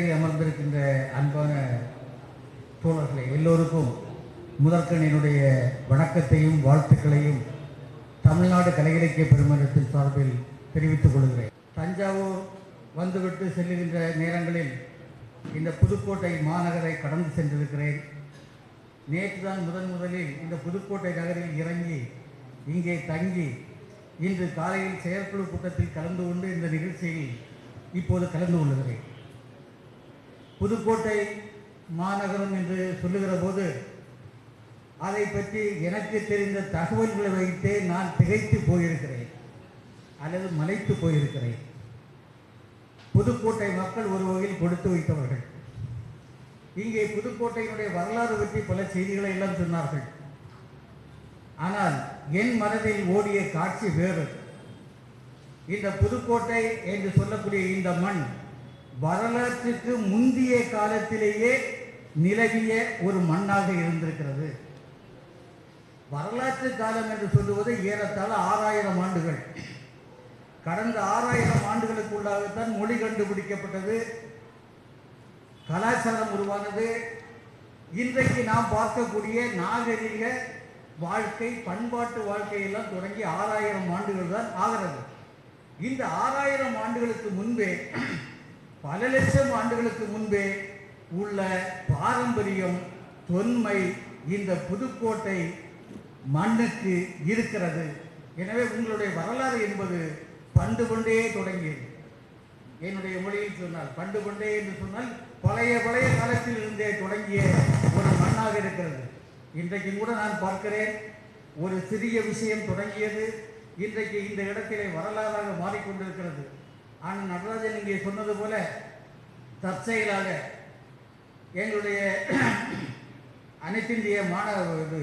அமர்ந்திருக்கின்ற அன்பான தோழர்களே எல்லோருக்கும் முதற்கண் என்னுடைய வணக்கத்தையும் வாழ்த்துக்களையும் தமிழ்நாடு கலை இலக்கிய பெருமன்றத்தின் சார்பில் தெரிவித்துக் கொள்கிறேன். தஞ்சாவூர் வந்துவிட்டு செல்லுகின்ற நேரங்களில் இந்த புதுக்கோட்டை மாநகரை கடந்து சென்றிருக்கிறேன். நேற்று தான் முதன் முதலில் இந்த புதுக்கோட்டை நகரில் இறங்கி இங்கே தங்கி இன்று காலையில் செயற்குழு கூட்டத்தில் கலந்து கொண்டு இந்த நிகழ்ச்சியில் இப்போது கலந்து கொள்ளுகிறேன். புதுக்கோட்டை மாநகரம் என்று சொல்லுகிற போது அதை பற்றி எனக்கு தெரிந்த தகவல்களை வைத்தே நான் திகைத்து போயிருக்கிறேன். அல்லது மலைத்து போயிருக்கிறேன். புதுக்கோட்டை மக்கள் ஒரு வகையில் கொடுத்து வைத்தவர்கள். இங்கே புதுக்கோட்டையினுடைய வரலாறு பற்றி பல செய்திகளை எல்லாம் சொன்னார்கள். ஆனால் என் மனதில் ஓடிய காட்சி வேறு. இந்த புதுக்கோட்டை என்று சொல்லக்கூடிய இந்த மண் வரலாற்றுக்கு முந்திய காலத்திலேயே நிலவிய ஒரு மண்ணாக இருந்திருக்கிறது. வரலாற்று காலம் என்று சொல்லுவது ஏறத்தாழ ஆறாயிரம் ஆண்டுகள். கடந்த ஆறாயிரம் ஆண்டுகளுக்குள்ளாகத்தான் மொழி கண்டுபிடிக்கப்பட்டது. கலாச்சாரம் உருவானது. இன்றைக்கு நாம் பார்க்கக்கூடிய நாகரிக வாழ்க்கை பண்பாட்டு வாழ்க்கையெல்லாம் தொடங்கி ஆறாயிரம் ஆண்டுகள் தான் ஆகிறது. இந்த ஆறாயிரம் ஆண்டுகளுக்கு முன்பே பல லட்சம் ஆண்டுகளுக்கு முன்பே உள்ள பாரம்பரியம் தொன்மை இந்த புதுக்கோட்டை மண்ணுக்கு இருக்கிறது. எனவே உங்களுடைய வரலாறு என்பது பண்டு கொண்டே தொடங்கியது. என்னுடைய மொழியில் சொன்னால் பண்டு கொண்டே என்று சொன்னால் பழைய பழைய காலத்தில் இருந்தே தொடங்கிய ஒரு மண்ணாக இருக்கிறது. இன்றைக்கு கூட நான் பார்க்கிறேன் ஒரு சிறிய விஷயம் தொடங்கியது. இன்றைக்கு இந்த இடத்திலே வரலாறாக மாறிக்கொண்டிருக்கிறது. ஆனால் நடராஜன் இங்கே சொன்னது போல தற்செயலாக எங்களுடைய அனைத்திந்திய மாணவர் இது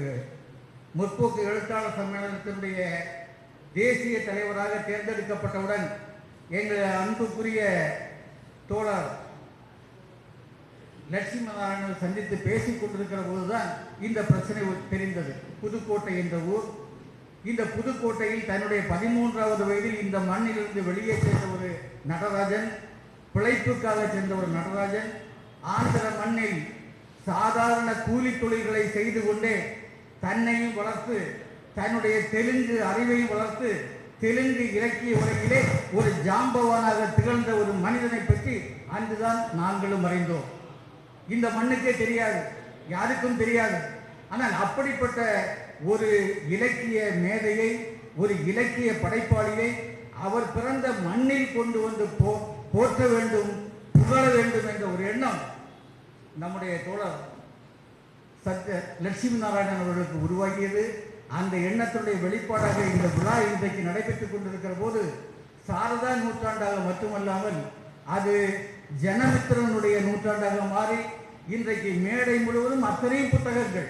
முற்போக்கு எழுத்தாளர் சம்மேளனத்தினுடைய தேசிய தலைவராக தேர்ந்தெடுக்கப்பட்டவுடன் எங்கள் அன்புக்குரிய தோழர் லட்சுமணாராயணன் சந்தித்து பேசிக் கொண்டிருக்கிற போதுதான் இந்த பிரச்சனை தெரிந்தது. புதுக்கோட்டை என்ற ஊர் இந்த புதுக்கோட்டையில் தன்னுடைய பதிமூன்றாவது வயதில் இந்த மண்ணிலிருந்து வெளியே சென்ற ஒரு நடராஜன் பிழைப்புக்காக சென்ற ஒரு நடராஜன் ஆந்திர மண்ணில் சாதாரண கூலி தொழில்களை செய்து கொண்டே தன்னையும் வளர்த்து தன்னுடைய தெலுங்கு அறிவையும் வளர்த்து தெலுங்கு இலக்கிய உலகிலே ஒரு ஜாம்பவானாக திகழ்ந்த ஒரு மனிதனை பற்றி அன்றுதான் நாங்களும் அறிந்தோம். இந்த மண்ணுக்கே தெரியாது யாருக்கும் தெரியாது. ஆனால் அப்படிப்பட்ட ஒரு இலக்கிய மேதையை ஒரு இலக்கிய படைப்பாளியை அவர் பிறந்த மண்ணில் கொண்டு வந்து போ போற்ற வேண்டும் புகழ வேண்டும் என்ற ஒரு எண்ணம் நம்முடைய தோழர் சத்ய லட்சுமி நாராயணன் அவர்களுக்கு உருவாகியது. அந்த எண்ணத்தினுடைய வெளிப்பாடாக இந்த விழா இன்றைக்கு நடைபெற்றுக் கொண்டிருக்கிற போது சாரதா நூற்றாண்டாக மட்டுமல்லாமல் அது ஜனமித்திரனுடைய நூற்றாண்டாக மாறி இன்றைக்கு மேடை முழுவதும் அத்தனையும் புத்தகங்கள்.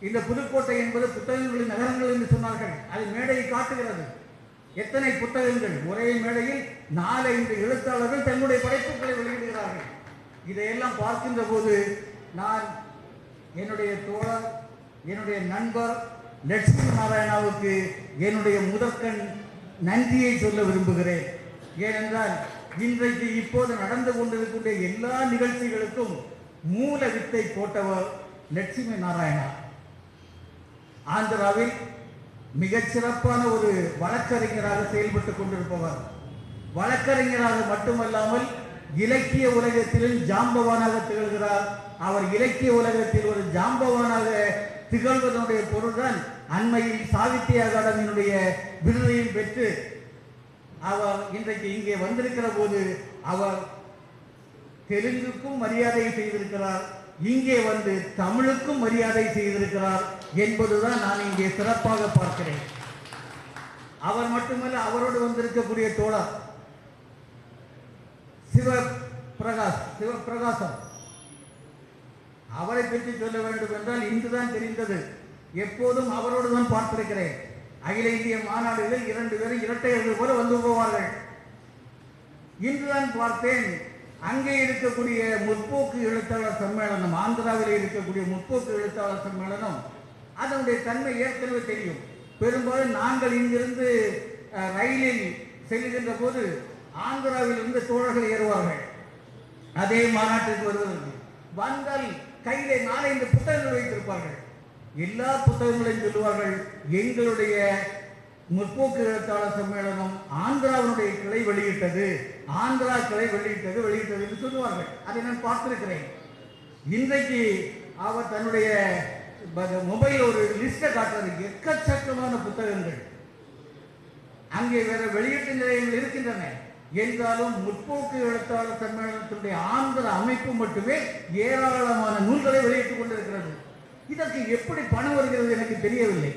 இந்த புதுக்கோட்டை என்பது புத்தகங்களின் நகரங்கள் என்று சொன்னார்கள். அது மேடையை காட்டுகிறது. எத்தனை புத்தகங்கள்? ஒரே மேடையில் நாலஞ்சு எழுத்தாளர்கள் தங்களுடைய படைப்புகளை வெளியிடுகிறார்கள். இதையெல்லாம் பார்க்கின்ற போது நான் என்னுடைய தோழர் என்னுடைய நண்பர் லட்சுமி நாராயணாவுக்கு என்னுடைய முதற்கண் நன்றியை சொல்ல விரும்புகிறேன். ஏனென்றால் இன்றைக்கு இப்போது நடந்து கொண்டிருக்கின்ற எல்லா நிகழ்ச்சிகளுக்கும் மூல வித்தை போட்டவர் லட்சுமி நாராயணா. ஆந்திராவில் மிகச்சிறப்பான ஒரு வழக்கறிஞராக செயல்பட்டுக் கொண்டிருப்பவர். வழக்கறிஞராக மட்டுமல்லாமல் இலக்கிய உலகத்திலும் ஜாம்பவானாக திகழ்கிறார். அவர் இலக்கிய உலகத்தில் ஒரு ஜாம்பவானாக திகழ்வதனுடைய பொருள்தான் அண்மையில் சாகித்ய அகாடமியினுடைய விருதையும் பெற்று அவர் இன்றைக்கு இங்கே வந்திருக்கிற போது அவர் தெலுங்குக்கும் மரியாதை செய்திருக்கிறார். இங்கே வந்து தமிழுக்கும் மரியாதை செய்திருக்கிறார். என்பதுதான் நான் இங்கே சிறப்பாக பார்க்கிறேன். அவர் மட்டுமல்ல அவரோடு வந்திருக்கக்கூடிய தோழர் சிவபிரகாஷ் சிவபிரகாசம் அவரை பற்றி சொல்ல வேண்டும் என்றால் இன்றுதான் தெரிந்தது. எப்போதும் அவரோடு தான் பார்த்திருக்கிறேன். அகில இந்திய மாநாடுகளில் இரண்டு பேரும் இரட்டையர்கள் போல வந்து போவார்கள். இன்றுதான் பார்த்தேன் அங்கே இருக்கக்கூடிய முற்போக்கு எழுத்தாளர் சம்மேளனம் ஆந்திராவில் இருக்கக்கூடிய முற்போக்கு எழுத்தாளர் சம்மேளனம் அதனுடைய தன்மை ஏற்கனவே தெரியும். பெரும்பாலும் நாங்கள் இங்கிருந்து ரயிலில் செல்லுகின்ற போது ஆந்திராவில் இருந்து தோழர்கள் ஏறுவார்கள். அதே மாநாட்டிற்கு வருவதற்கு. வந்தால் கையிலே நாலஞ்சு புத்தகங்கள் வைத்திருப்பார்கள். எல்லா புத்தகங்களையும் சொல்லுவார்கள். எங்களுடைய முற்போக்கு எழுத்தாளர் சம்மேளனம் ஆந்திராவினுடைய கிளை வெளியிட்டது ஆந்திரா கிளை வெளியிட்டது வெளியிட்டது என்று சொல்லுவார்கள். அதை நான் பார்த்திருக்கிறேன். இன்றைக்கு அவர் தன்னுடைய மொபைல் ஒரு லிஸ்ட்டை காட்டுறது எக்கச்சக்கமான புத்தகங்கள். அங்கே வேற வெளியீட்டு நிலையங்கள் இருக்கின்றன. என்றாலும் முற்போக்கு எழுத்தாளர் சம்மேளனத்தினுடைய ஆந்திர அமைப்பு மட்டுமே ஏராளமான நூல்களை வெளியிட்டுக் கொண்டிருக்கிறது. இதற்கு எப்படி பணம் வருகிறது எனக்கு தெரியவில்லை.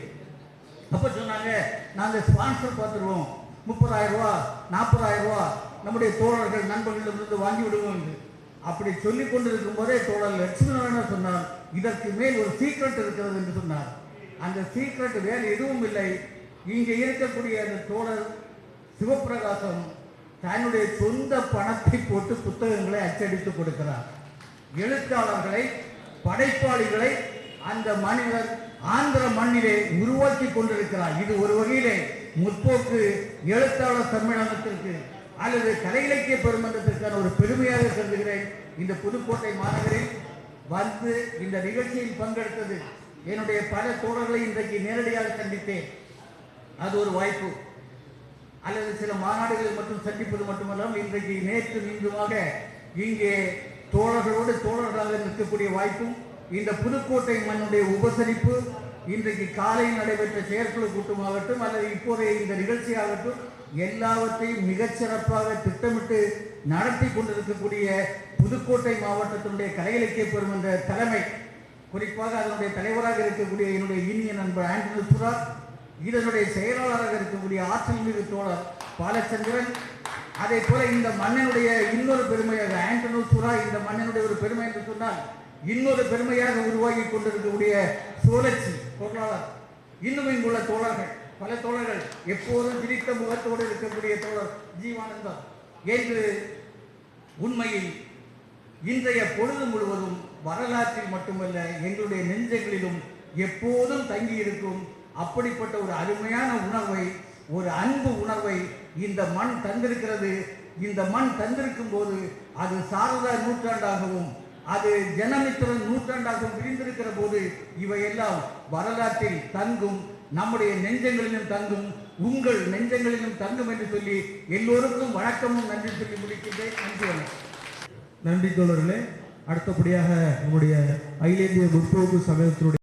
அப்ப சொன்னாங்க நாங்கள் ஸ்பான்சர் பார்த்துருவோம். முப்பதாயிரம் ரூபா நாற்பதாயிரம் ரூபா நம்முடைய தோழர்கள் நண்பர்களிடமிருந்து வாங்கி விடுவோம் என்று. அப்படி சொல்லிக் கொண்டிருக்கும் போதே தோழர் லட்சுமணன் சொன்னார் இதற்கு மேல் ஒரு சீக்ரெட் இருக்கிறது என்று சொன்னார். அந்த சீக்ரெட் வேறு எதுவும் இல்லை. இங்கே இருக்கக்கூடிய அந்த தோழர் சிவபிரகாசம் தன்னுடைய சொந்த பணத்தை போட்டு புத்தகங்களை அச்சடித்து கொடுக்கிறார். எழுத்தாளர்களை படைப்பாளிகளை அந்த மனிதர் ஆந்திர மண்ணிலே உருவாக்கி கொண்டிருக்கிறார். இது ஒரு வகையிலே முற்போக்கு எழுத்தாளர் சம்மேளனத்திற்கு அல்லது கலை இலக்கிய பெருமன்றத்திற்கான ஒரு பெருமையாக கருதுகிறேன். இந்த புதுக்கோட்டை மாநகரில் வந்து இந்த நிகழ்ச்சியில் பங்கெடுத்தது என்னுடைய பல தோழர்களை இன்றைக்கு நேரடியாக சந்தித்தேன். அது ஒரு வாய்ப்பு. அல்லது சில மாநாடுகளில் மட்டும் சந்திப்பது மட்டுமல்லாமல் இன்றைக்கு நேற்று நீங்குமாக இங்கே தோழர்களோடு தோழர்களாக நிற்கக்கூடிய வாய்ப்பும் இந்த புதுக்கோட்டை மண்ணுடைய உபசரிப்பு இன்றைக்கு காலையில் நடைபெற்ற செயற்குழு கூட்டமாகட்டும் அல்லது இப்போதைய இந்த நிகழ்ச்சியாகட்டும் எல்லாவற்றையும் மிகச்சிறப்பாக திட்டமிட்டு நடத்தி கொண்டிருக்கக்கூடிய புதுக்கோட்டை மாவட்டத்தினுடைய கலை இலக்கிய பெருமன்ற தலைமை குறிப்பாக அதனுடைய தலைவராக இருக்கக்கூடிய என்னுடைய இனிய நண்பர் ஆண்டனி சுரா இதனுடைய செயலாளராக இருக்கக்கூடிய ஆற்றல் மிகு தோழர் பாலச்சந்திரன் அதே போல இந்த மண்ணினுடைய இன்னொரு பெருமையாக ஆண்டனூர் சுரா இந்த மண்ணினுடைய ஒரு பெருமை என்று சொன்னால் இன்னொரு பெருமையாக உருவாகி கொண்டிருக்கக்கூடிய சுழற்சி பொருளாளர். இன்னும் இங்குள்ள தோழர்கள் பல தோழர்கள் எப்போதும் சிரித்த முகத்தோடு இருக்கக்கூடிய தோழர் ஜீவானந்தம் என்று உண்மையில் இன்றைய பொழுது முழுவதும் வரலாற்றில் மட்டுமல்ல எங்களுடைய நெஞ்சங்களிலும் எப்போதும் தங்கி இருக்கும் அப்படிப்பட்ட ஒரு அருமையான உணர்வை ஒரு அன்பு உணர்வை இந்த மண் தந்திருக்கிறது. இந்த மண் தந்திருக்கும் போது அது சாரதா நூற்றாண்டாகவும் அது ஜனமித்திரன் நூற்றாண்டாகவும் விரிந்திருக்கிற போது இவையெல்லாம் வரலாற்றில் தங்கும் நம்முடைய நெஞ்சங்களிலும் தங்கும் உங்கள் நெஞ்சங்களிலும் தங்கும் என்று சொல்லி எல்லோருக்கும் வணக்கமும் நன்றி சொல்லி முடிக்கின்றேன். நன்றி வணக்கம். நன்றி தோழர்களே. அடுத்தபடியாக நம்முடைய அகில இந்திய முற்போக்கு சமயத்தினுடைய